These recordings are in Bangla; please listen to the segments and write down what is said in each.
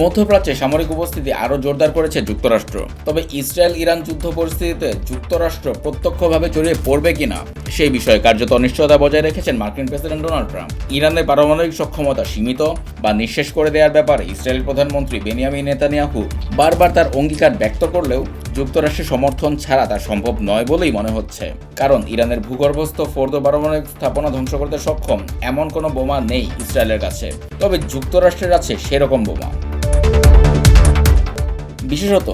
মধ্যপ্রাচ্যে সামরিক উপস্থিতি আরও জোরদার করেছে যুক্তরাষ্ট্র। তবে ইসরায়েল ইরান যুদ্ধ পরিস্থিতিতে যুক্তরাষ্ট্র প্রত্যক্ষভাবে জড়িয়ে পড়বে কিনা, সেই বিষয়ে কার্যত অনিশ্চয়তা বজায় রেখেছেন মার্কিন প্রেসিডেন্ট ডোনাল্ড ট্রাম্প। ইরানের পারমাণবিক সক্ষমতা সীমিত বা নিঃশেষ করে দেওয়ার ব্যাপারে ইসরায়েল প্রধানমন্ত্রী বেনিয়ামিন নেতানিয়াহু বারবার তার অঙ্গীকার ব্যক্ত করলেও যুক্তরাষ্ট্রের সমর্থন ছাড়া তা সম্ভব নয় বলেই মনে হচ্ছে। কারণ ইরানের ভূগর্ভস্থ ফোর্দ পারমাণবিক স্থাপনা ধ্বংস করতে সক্ষম এমন কোনো বোমা নেই ইসরায়েলের কাছে। তবে যুক্তরাষ্ট্রের আছে সেরকম বোমা। বিশেষত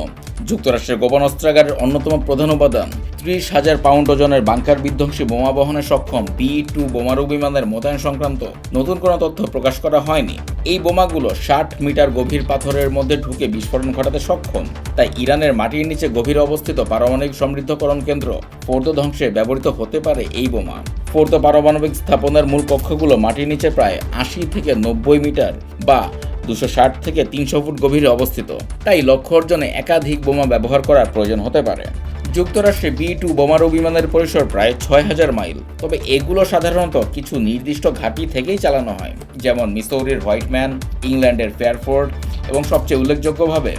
যুক্তরাষ্ট্রের গোপন অস্ত্রাগারের অন্যতম প্রধান উপাদান, ত্রিশ হাজার পাউন্ড ওজনের বাংকার বিধ্বংসী বোমা বহনে সক্ষম বি টু বোমারু বিমানের মোতায়েন সংক্রান্ত নতুন কোনো তথ্য প্রকাশ করা হয়নি। এই বোমাগুলো ষাট মিটার গভীর পাথরের মধ্যে ঢুকে বিস্ফোরণ ঘটাতে সক্ষম। তাই ইরানের মাটির নিচে গভীরে অবস্থিত পারমাণবিক সমৃদ্ধকরণ কেন্দ্র ফোর্দ ধ্বংসে ব্যবহৃত হতে পারে এই বোমা। ফোর্দ পারমাণবিক স্থাপনের মূল কক্ষগুলো মাটির নিচে প্রায় আশি থেকে নব্বই মিটার বা দুশো ষাট থেকে তিনশো ফুট গভীরে অবস্থিত। তাই লক্ষ্য অর্জনে একাধিক বোমা ব্যবহার করার প্রয়োজন হতে পারে। যুক্তরাষ্ট্রে বি টু বোমারু বিমানের পরিসর প্রায় ছয় হাজার মাইল। তবে এগুলো সাধারণত কিছু নির্দিষ্ট ঘাঁটি থেকেই চালানো হয়, যেমন মিসৌরির হোয়াইটম্যান ইংল্যান্ডের ফেয়ারফোর্ড এবং সবচেয়ে উল্লেখযোগ্যভাবে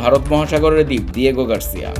ভারত মহাসাগরের দ্বীপ দিয়েগো গার্সিয়া।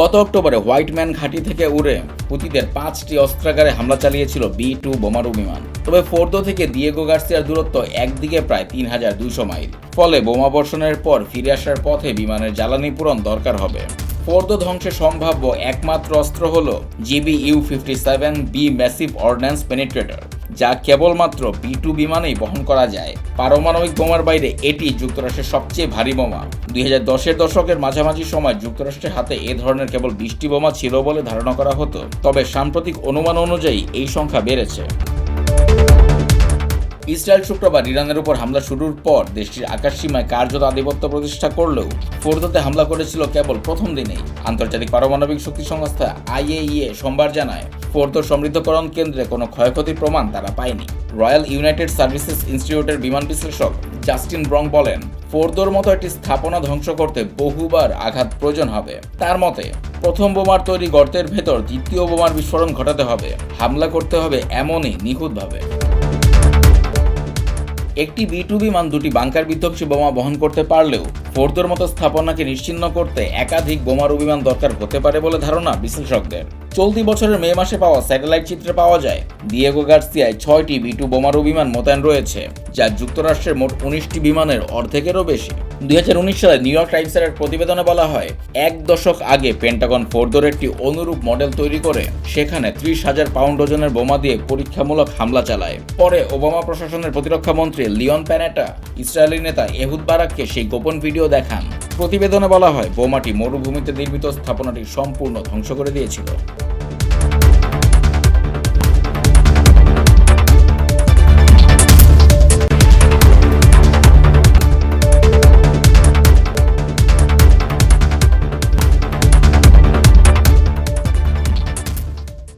গত অক্টোবরে হোয়াইটম্যান ঘাঁটি থেকে উড়ে হুতিদের পাঁচটি অস্ত্রাগারে হামলা চালিয়েছিল বি টু বোমারু বিমান। তবে ফোর্দো থেকে দিয়েগো গার্সিয়ার দূরত্ব একদিকে প্রায় তিন হাজার দুশো মাইল। ফলে বোমা বর্ষণের পর ফিরে আসার পথে বিমানের জ্বালানি পূরণ দরকার হবে। ফোর্দো ধ্বংসের সম্ভাব্য একমাত্র অস্ত্র হল GB U fifty seven B massive ordnance penetrator. যা কেবলমাত্র বি টু বিমানেই বহন করা যায়। পারমাণবিক বোমার বাইরে এটি যুক্তরাষ্ট্রের সবচেয়ে ভারী বোমা। দুই হাজার দশের দশকের মাঝামাঝি সময় যুক্তরাষ্ট্রের হাতে এ ধরনের কেবল বৃষ্টি বোমা ছিল বলে ধারণা করা হতো। তবে সাম্প্রতিক অনুমান অনুযায়ী এই সংখ্যা বেড়েছে। ইসরায়েল শুক্রবার ইরানের উপর হামলা শুরুর পর দেশটির আকাশসীমায় কার্যত আধিপত্য প্রতিষ্ঠা করলেও ফোর্দোতে হামলা করেছিল কেবল প্রথম দিনেই। আন্তর্জাতিক পারমাণবিক শক্তি সংস্থা আইএইএ সোমবার জানায়, ফোর্দোর সমৃদ্ধকরণ কেন্দ্রে কোনো ক্ষয়ক্ষতির প্রমাণ তারা পায়নি। রয়্যাল ইউনাইটেড সার্ভিসেস ইনস্টিটিউটের বিমান বিশ্লেষক জাস্টিন ব্রং বলেন, ফোর্দোর মতো একটি স্থাপনা ধ্বংস করতে বহুবার আঘাত প্রয়োজন হবে। তার মতে, প্রথম বোমার তৈরি গর্তের ভেতর দ্বিতীয় বোমার বিস্ফোরণ ঘটাতে হবে। হামলা করতে হবে এমনই নিখুঁতভাবে। একটি বি টু বিমান দুটি বাংকার বিধ্বংসী বোমা বহন করতে পারলেও ফোর্দোর মতো স্থাপনাকে নিশ্চিন্ন করতে একাধিক বোমারু বিমান দরকার হতে পারে বলে ধারণা বিশ্লেষকদের। চলতি বছরের মে মাসে পাওয়া স্যাটেলাইট চিত্রে পাওয়া যায় দিয়েগো গার্সিয়ায় ছয়টি বি টু বোমারু বিমান মোতায়েন রয়েছে, যা যুক্তরাষ্ট্রের মোট উনিশটি বিমানের অর্ধেকেরও বেশি। দুই হাজার উনিশ সালে নিউ ইয়র্ক টাইমসের এক প্রতিবেদনে বলা হয়, এক দশক আগে পেন্টাগন ফোর্দোর একটি অনুরূপ মডেল তৈরি করে সেখানে ত্রিশ হাজার পাউন্ড ওজনের বোমা দিয়ে পরীক্ষামূলক হামলা চালায়। পরে ওবামা প্রশাসনের প্রতিরক্ষা মন্ত্রী লিওন প্যানেটা, ইসরায়েলি নেতা এহুদ বারাককে সেই গোপন ভিডিও দেখান। প্রতিবেদনে বলা হয়, বোমাটি মরুভূমিতে নির্মিত স্থাপনাটি সম্পূর্ণ ধ্বংস করে দিয়েছিল।